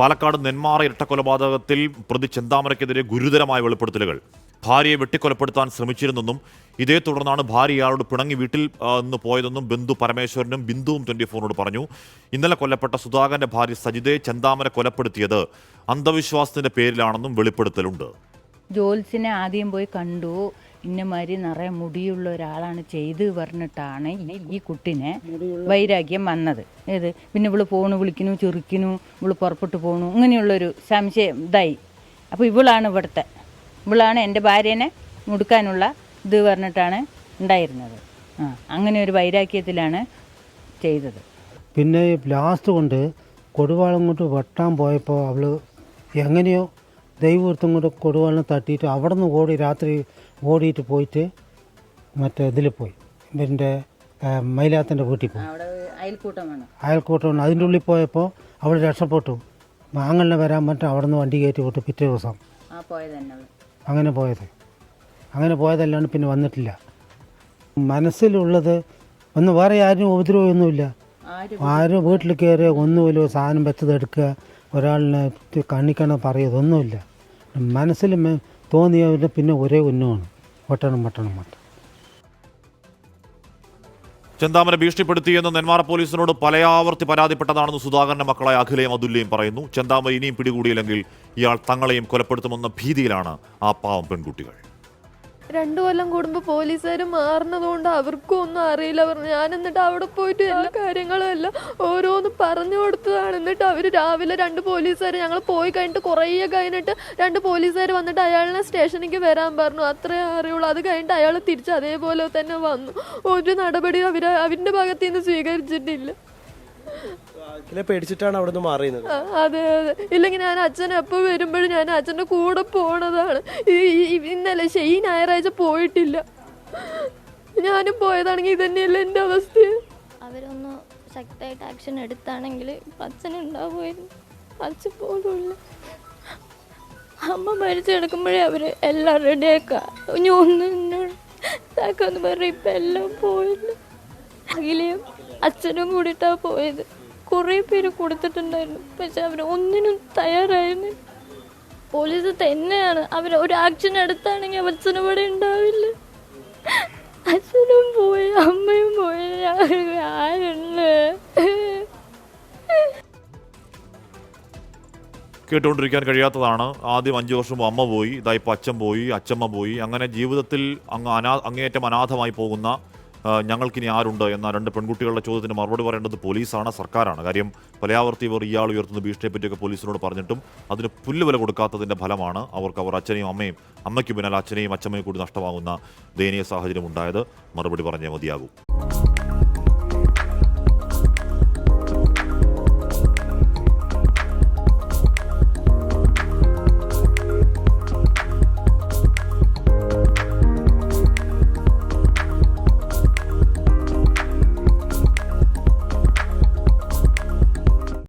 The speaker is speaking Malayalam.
പാലക്കാട് നെന്മാറ ഇരട്ടക്കൊലപാതകത്തിൽ പ്രതി ചെന്താമരയ്ക്കെതിരെ ഗുരുതരമായ വെളിപ്പെടുത്തലുകൾ. ഭാര്യയെ വെട്ടിക്കൊലപ്പെടുത്താൻ ശ്രമിച്ചിരുന്നെന്നും ഇതേ തുടർന്നാണ് ഭാര്യ ഇയാളോട് പിണങ്ങി വീട്ടിൽ നിന്ന് പോയതെന്നും ബന്ധു പരമേശ്വരനും ബിന്ദുവും ട്വന്റി ഫോറിനോട് പറഞ്ഞു. ഇന്നലെ കൊല്ലപ്പെട്ട സുധാകരന്റെ ഭാര്യ സജിതയെ ചെന്താമര കൊലപ്പെടുത്തിയത് അന്ധവിശ്വാസത്തിന്റെ പേരിലാണെന്നും വെളിപ്പെടുത്തലുണ്ട്. ജോൽസിനെ ആദ്യം പോയി കണ്ടു. ഇന്നമാതിരി നിറയെ മുടിയുള്ള ഒരാളാണ് ചെയ്ത് പറഞ്ഞിട്ടാണ് ഈ ഈ കുട്ടിനെ വൈരാഗ്യം വന്നത്. ഏത്? പിന്നെ ഇവൾ ഫോണ് വിളിക്കുന്നു ചെറുക്കുന്നു ഇവൾ പുറപ്പെട്ടു പോണു ഇങ്ങനെയുള്ളൊരു സംശയം ഇതായി. അപ്പോൾ ഇവളാണ് ഇവിടുത്തെ. ഇവളാണ് എന്റെ ഭാര്യനെ മുടുക്കാനുള്ള ഇത് പറഞ്ഞിട്ടാണ് ഉണ്ടായിരുന്നത്. ആ അങ്ങനെ ഒരു വൈരാഗ്യത്തിലാണ് ചെയ്തത്. പിന്നെ ലാസ്റ്റ് കൊണ്ട് കൊടുവാളം കൊണ്ട് വെട്ടാൻ പോയപ്പോൾ അവൾ എങ്ങനെയോ ദൈവവൃത്തം കൊണ്ട് കൊടുവാളം തട്ടിയിട്ട് അവിടെ നിന്ന് ഓടി രാത്രി ഓടിയിട്ട് പോയിട്ട് മറ്റേ ഇതിൽ പോയി. ഇവന്റെ മൈലാത്തിന്റെ വീട്ടിൽ പോയി. അയൽക്കൂട്ടമാണ് അയൽക്കൂട്ടം അതിന്റെ ഉള്ളിൽ പോയപ്പോൾ അവൾ രക്ഷപ്പെട്ടു. മാങ്ങലിനെ വരാൻ പറ്റും അവിടെ നിന്ന് വണ്ടി കയറ്റി വിട്ടു പിറ്റേ ദിവസം. അങ്ങനെ പോയത്. അങ്ങനെ പോയതല്ലാണ്ട് പിന്നെ വന്നിട്ടില്ല. മനസ്സിലുള്ളത് ഒന്ന് വേറെ ആരും ഉപദ്രവമൊന്നുമില്ല. ആരും ആരും വീട്ടിൽ കയറി ഒന്നുമില്ല സാധനം വെച്ചതെടുക്കുക. ഒരാളിനെ കണ്ണിക്കണ പറയതൊന്നുമില്ല മനസ്സിൽ തോന്നിയവരുടെ പിന്നെ ഒരേ ഉന്നമാണ് വെട്ടണം വെട്ടണം വെട്ടണം. ചെന്താമര ഭീഷണിപ്പെടുത്തിയെന്ന് നെന്മാറ പോലീസിനോട് പലയാവർത്തി പരാതിപ്പെട്ടതാണെന്ന് സുധാകരന്റെ മക്കളായ അഖിലയും അതുല്യയും പറയുന്നു. ചെന്താമര ഇനിയും പിടികൂടിയില്ലെങ്കിൽ ഇയാൾ തങ്ങളെയും കൊലപ്പെടുത്തുമെന്ന ഭീതിയിലാണ് ആ പാവം പെൺകുട്ടികൾ. രണ്ടു കൊല്ലം കൂടുമ്പോൾ പോലീസുകാർ മാറുന്നതുകൊണ്ട് അവർക്കും ഒന്നും അറിയില്ല. പറഞ്ഞു ഞാൻ എന്നിട്ട് അവിടെ പോയിട്ട് എല്ലാ കാര്യങ്ങളും എല്ലാം ഓരോന്ന് പറഞ്ഞു കൊടുത്തതാണ്. എന്നിട്ട് അവർ രാവിലെ രണ്ട് പോലീസുകാർ ഞങ്ങൾ പോയി കഴിഞ്ഞിട്ട് കുറേ കഴിഞ്ഞിട്ട് രണ്ട് പോലീസുകാർ വന്നിട്ട് അയാളിനെ സ്റ്റേഷനിലേക്ക് വരാൻ പറഞ്ഞു. അത്രേ അറിയുള്ളൂ. അത് കഴിഞ്ഞിട്ട് അയാൾ തിരിച്ച് അതേപോലെ തന്നെ വന്നു. ഒരു നടപടി അവർ അവരുടെ ഭാഗത്ത് നിന്ന് സ്വീകരിച്ചിട്ടില്ല. അഖിലെ പേടിച്ചിട്ടാണ് അവിടെ നിന്ന് മാറിയുന്നത് ആ, അതെ അതെ. ഇല്ലെങ്കിൽ ഞാൻ അച്ഛൻ എപ്പോൾ വരുമ്പോഴും ഞാൻ അച്ഛന്റെ കൂടെ പോണതാണ്. ഇന്നലെ ഈ ഞായറാഴ്ച പോയിട്ടില്ല. ഞാനും പോയതാണെങ്കിൽ ഇതന്നെയല്ലേ എന്റെ അവസ്ഥ? അവരൊന്ന് ശക്തമായിട്ട് ആക്ഷൻ എടുത്താണെങ്കിൽ അച്ഛൻ ഉണ്ടാവുമായിരുന്നു. അച്ഛൻ പോലും അമ്മ മരിച്ചു കിടക്കുമ്പോഴേ അവർ എല്ലാം റെഡിയാക്കുക ഇനി ഒന്ന് എന്നോട് ഇതാക്കാന്ന് പറഞ്ഞ ഇപ്പം എല്ലാം പോയില്ല. അഖിലയും അച്ഛനും കൂടിയിട്ടാണ് പോയത്. കുറേ പേര് കൊടുത്തിട്ടുണ്ടായിരുന്നു. പക്ഷെ അവർ ഒന്നിനും തയ്യാറായിരുന്നു പോലീസ് തന്നെയാണ്. അവർ ഒരു ആക്ഷൻ എടുത്താണെങ്കിൽ അച്ഛനും ഇവിടെ ഉണ്ടാവില്ല. അച്ഛനും പോയി അമ്മയും പോയി. ആരുണ്ട്? കേട്ടുകൊണ്ടിരിക്കാൻ കഴിയാത്തതാണ്. ആദ്യം അഞ്ചു വർഷം അമ്മ പോയി ഇതായി ഇപ്പോൾ അച്ഛൻ പോയി അച്ഛമ്മ പോയി. അങ്ങനെ ജീവിതത്തിൽ അങ്ങ് അനാ അങ്ങേയറ്റം അനാഥമായി പോകുന്ന ഞങ്ങൾക്കിനി ആരുണ്ട് എന്ന രണ്ട് പെൺകുട്ടികളുടെ ചോദ്യത്തിന് മറുപടി പറയേണ്ടത് പോലീസാണ് സർക്കാരാണ്. കാര്യം പലയാവർത്തി ഇവർ ഇയാൾ ഉയർത്തുന്ന ഭീഷണിയെ പറ്റിയൊക്കെ പോലീസിനോട് പറഞ്ഞിട്ടും അതിന് പുല്ലുവില കൊടുക്കാത്തതിന്റെ ഫലമാണ് അവർക്ക് അവർ അച്ഛനെയും അമ്മയും അമ്മയ്ക്ക് പിന്നാലെ അച്ഛനെയും അച്ഛമ്മയും കൂടി നഷ്ടമാകുന്ന ദയനീയ സാഹചര്യം ഉണ്ടായത് മറുപടി പറഞ്ഞേ മതിയാകൂ.